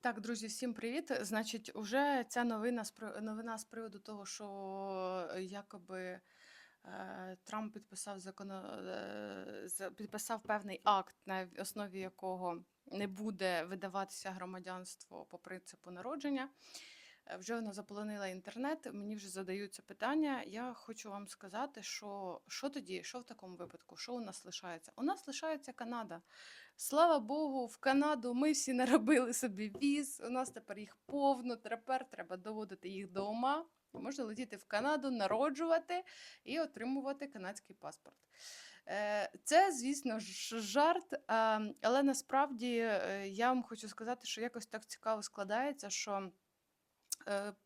Так, друзі, всім привіт. Значить, уже ця новина новина з приводу того, що е, якоби е, Трамп підписав законо, е, підписав певний акт, на основі якого не буде видаватися громадянство по принципу народження. Е, Вже воно заполонило інтернет. Мені вже задаються питання. Я хочу вам сказати, що що тоді, що в такому випадку, що у нас лишається? У нас лишається Канада. Слава Богу, в Канаду ми всі наробили собі віз. У нас тепер їх повно. Тепер треба доводити їх до ума. Можна летіти в Канаду, народжувати і отримувати канадський паспорт. Е, Це, звісно жарт, але насправді е, я вам хочу сказати, що якось так цікаво складається, що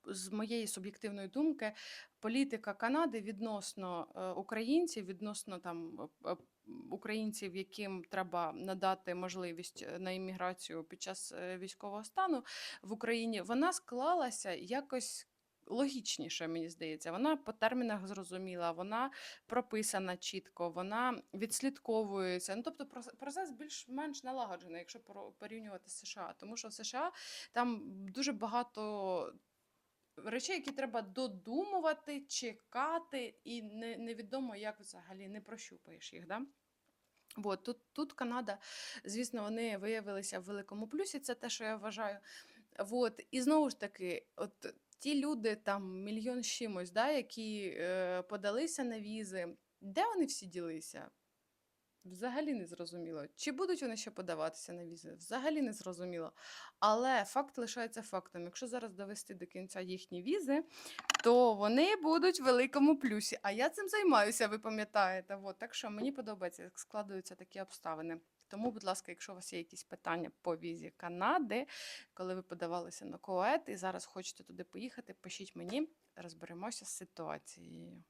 з моєї суб'єктивної думки, політика Канади відносно е, українців, відносно там е, е, українців, яким треба надати можливість е, на імміграцію під час е, військового стану в Україні, вона склалася якось. Логічніше, мені здається, вона по термінах зрозуміла, вона прописана чітко, вона відслідковується. Ну, тобто проц- процес більш-менш налагоджений, якщо порівнювати з США. Тому що в США там дуже багато речей, які треба додумувати, чекати, і не, невідомо, як взагалі не прощупаєш їх. Да? От, тут, тут Канада, звісно, вони виявилися в великому плюсі, це те, що я вважаю. От, і знову ж таки, от ті люди, там мільйон чимось, да, які е, подалися на візи, де вони всі ділися? Взагалі не зрозуміло. Чи будуть вони ще подаватися на візи? Взагалі не зрозуміло. Але факт лишається фактом. Якщо зараз довести до кінця їхні візи, то вони будуть в великому плюсі. А я цим займаюся, ви пам'ятаєте. От, так що мені подобається, як складуються такі обставини. Тому, будь ласка, якщо у вас є якісь питання по візі Канади, коли ви подавалися на КОЕТ і зараз хочете туди поїхати, пишіть мені, розберемося з ситуацією.